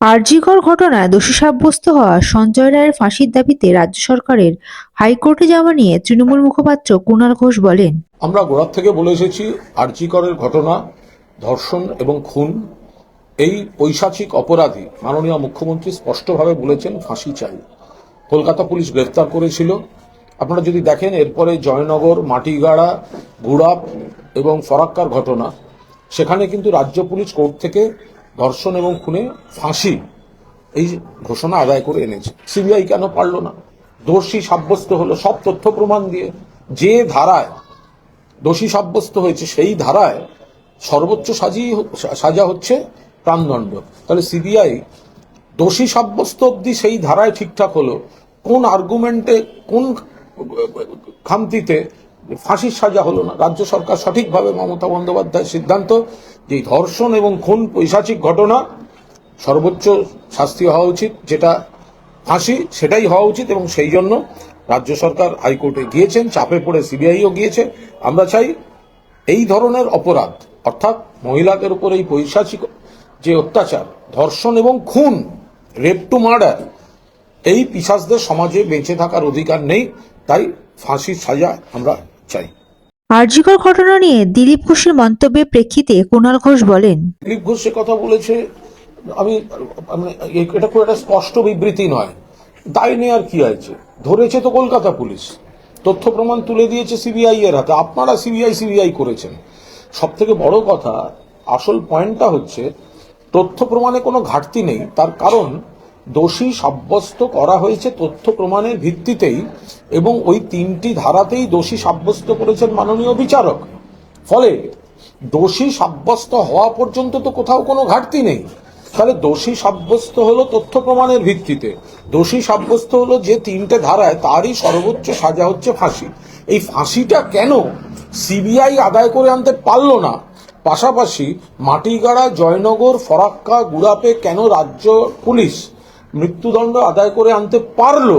আরজিকর ঘটনায় দোষী সাব্যস্ত হওয়া সঞ্জয় রায়ের ফাঁসির দাবিতে রাজ্য সরকারের হাইকোর্টে যাওয়া নিয়ে তৃণমূল মুখপাত্র কুণাল ঘোষ বলেন, আমরা গোড়ার থেকে বলে এসেছি, আর্জিকরের ঘটনা, ধর্ষণ এবং খুন, এই পৈশাচিক অপরাধী মাননীয় মুখ্যমন্ত্রী স্পষ্টভাবে বলেছেন ফাঁসি চাই। কলকাতা পুলিশ গ্রেফতার করেছিল। আপনারা যদি দেখেন, এরপরে জয়নগর, মাটিগাড়া, গুড়াপ এবং ফরাক্কার ঘটনা, সেখানে কিন্তু রাজ্য পুলিশ কোর্ট থেকে ধর্ষণ এবং খুনে ফাঁসি, এই ঘোষণা আদায় করে এনেছে। সিবিআই কেন পারল না? দোষী সাব্যস্ত হলো সব তথ্য প্রমাণ দিয়ে। যে ধারায় দোষী সাব্যস্ত হয়েছে, সেই ধারায় সর্বোচ্চ সাজি সাজা হচ্ছে প্রাণদণ্ড। তাহলে সিবিআই দোষী সাব্যস্ত অব্দি সেই ধারায় ঠিকঠাক হলো। কোন আর্গুমেন্টে কোন খামতিতে ফাঁসির সাজা হলো না। রাজ্য সরকার সঠিকভাবে মমতা বন্দ্যোপাধ্যায়ের সিদ্ধান্ত যে ধর্ষণ এবং খুন পৈশাচিক ঘটনা সর্বোচ্চ শাস্তি হওয়া উচিত, যেটা ফাঁসি সেটাই হওয়া উচিত এবং সেই জন্য রাজ্য সরকার হাইকোর্টে গিয়েছেন, চাপে পড়ে সিবিআইও গিয়েছে। আমরা চাই এই ধরনের অপরাধ, অর্থাৎ মহিলাদের উপর এই পৈশাচিক যে অত্যাচার, ধর্ষণ এবং খুন, রেপ টু মার্ডার, এই পিসাসদের সমাজে বেঁচে থাকার অধিকার নেই, তাই ফাঁসির সাজা আমরা চাই। আরজিকর ঘটনা নিয়ে দিলীপ ঘোষের মন্তব্যের প্রেক্ষিতে কুণাল ঘোষ বলেন দিলীপ ঘোষ সে কথা বলেছে আমি এটা খুব একটা স্পষ্ট বিবৃতি নয়। দায় নেওয়ার কি আছে? ধরেছে তো কলকাতা পুলিশ। তথ্য প্রমাণ তুলে দিয়েছে সিবিআই এর হাতে। আপনারা সিবিআই সিবিআই করেছেন। সব থেকে বড় কথা আসল পয়েন্টটা হচ্ছে তথ্য প্রমাণে কোনো ঘাটতি নেই। তার কারণ দোষী সাব্যস্ত করা হয়েছে তথ্য প্রমাণের ভিত্তিতেই এবং ওই তিনটি ধারাতেই দোষী সাব্যস্ত করেছেন মাননীয় বিচারক। ফলে দোষী সাব্যস্ত হওয়া পর্যন্ত তো কোথাও কোনো ঘাটতি নেই। তাহলে দোষী সাব্যস্ত হলো তথ্য প্রমাণের ভিত্তিতে। দোষী সাব্যস্ত হলো যে তিনটে ধারায় তারই সর্বোচ্চ সাজা হচ্ছে ফাঁসি। এই ফাঁসিটা কেন সিবিআই আদায় করে আনতে পারল না? পাশাপাশি মাটিগাড়া, জয়নগর, ফরাক্কা, গুড়াপে কেন রাজ্য পুলিশ মৃত্যুদণ্ড আদায় করে আনতে পারল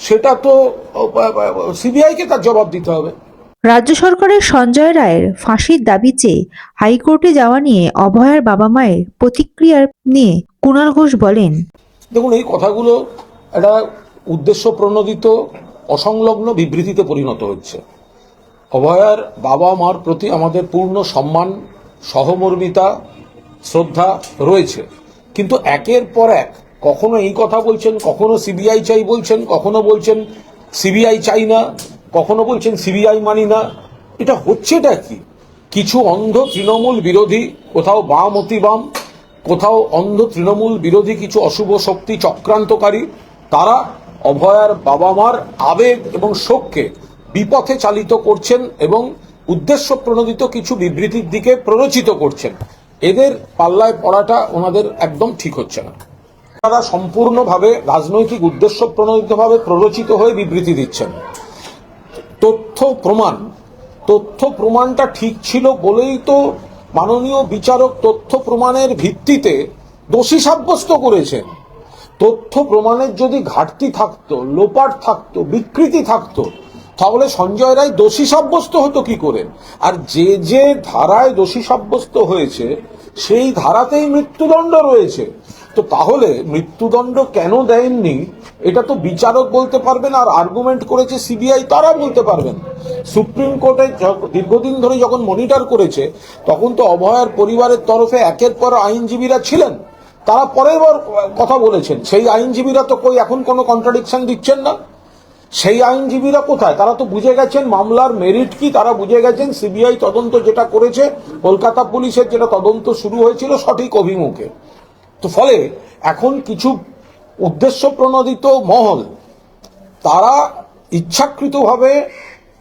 সেটা তো সিবিআইকে তার জবাব দিতে হবে। রাজ্য সরকারের সঞ্জয় রায়ের ফাঁসির দাবি চেয়ে হাইকোর্টে যাওয়া নিয়ে অভয়ার বাবা মায়ের প্রতিক্রিয়া নিয়ে কুণাল ঘোষ বলেন দেখুন এই কথাগুলো একটা উদ্দেশ্য প্রণোদিত অসংলগ্ন বিবৃতিতে পরিণত হচ্ছে। অভয়ার বাবা মার প্রতি আমাদের পূর্ণ সম্মান সহমর্মিতা শ্রদ্ধা রয়েছে। কিন্তু একের পর এক কখনো এই কথা বলছেন, কখনো সিবিআই চাই বলছেন, কখনো বলছেন সিবিআই চাই না, কখনো বলছেন সিবিআই মানি না। এটা হচ্ছেটা কি? কিছু অন্ধ তৃণমূল বিরোধী, কোথাও বাম অতি বাম, কোথাও অন্ধ তৃণমূল বিরোধী কিছু অশুভ শক্তি চক্রান্তকারী, তারা অভয়ার বাবা মার আবেগ এবং শোককে বিপথে চালিত করছেন এবং উদ্দেশ্য প্রণোদিত কিছু বিবৃতির দিকে প্ররোচিত করছেন। এদের পাল্লায় পড়াটা ওনাদের একদম ঠিক হচ্ছে না। তারা সম্পূর্ণভাবে রাজনৈতিক উদ্দেশ্য প্রণোদিতভাবে প্ররোচিত হয়ে বিবৃতি দিচ্ছেন। তথ্য প্রমাণ, তথ্য প্রমাণটা ঠিক ছিল বলেই তো মাননীয় বিচারক তথ্য প্রমাণের ভিত্তিতে দোষী সাব্যস্ত করেছেন। তথ্য প্রমাণের যদি ঘাটতি থাকতো, লোপাট থাকতো, বিকৃতি থাকতো, তাহলে সঞ্জয় রায় দোষী সাব্যস্ত হতো কি করে? আর যে যে ধারায় দোষী সাব্যস্ত হয়েছে, সেই ধারাতেই মৃত্যুদণ্ড রয়েছে। তো তাহলে মৃত্যুদণ্ড কেন দেননি? এটা তো বিচারক বলতে পারবেন আর আর্গুমেন্ট করেছে সিবিআই তারা বলতে পারবেন। সুপ্রিম কোর্টে দীর্ঘদিন ধরে যখন মনিটর করেছে, তখন তো অভয়ার পরিবারের তরফে একের পর আইনজীবীরা ছিলেন। তারা পরের বার কথা বলেছেন, সেই আইনজীবীরা তো কই এখন কোনো কন্ট্রাডিকশন দিচ্ছেন না? সেই আইনজীবীরা কোথায়? তারা তো বুঝে গেছেন মামলার মেরিট কি, তারা বুঝে গেছেন সিবিআই তদন্ত যেটা করেছে, কলকাতা পুলিশের যেটা তদন্ত শুরু হয়েছিল সঠিক অভিমুখে। তো ফলে এখন কিছু উদ্দেশ্য প্রণোদিত মহল, তারা ইচ্ছাকৃতভাবে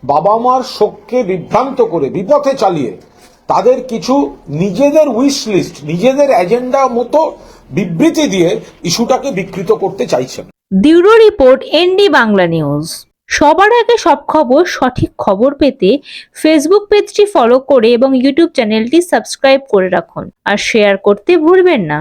বাবা মার শোককে বিভ্রান্ত করে, বিপথে চালিয়ে তাদের কিছু নিজেদের উইশ লিস্ট নিজেদের এজেন্ডা মতো বিবৃতি দিয়ে ইস্যুটাকে বিকৃত করতে চাইছেন। Bureau report, ND Bangla news. সবার আগে সব খবর, সঠিক খবর পেতে ফেসবুক পেজটি ফলো করে এবং ইউটিউব চ্যানেলটি সাবস্ক্রাইব করে রাখুন। আর শেয়ার করতে ভুলবেন না।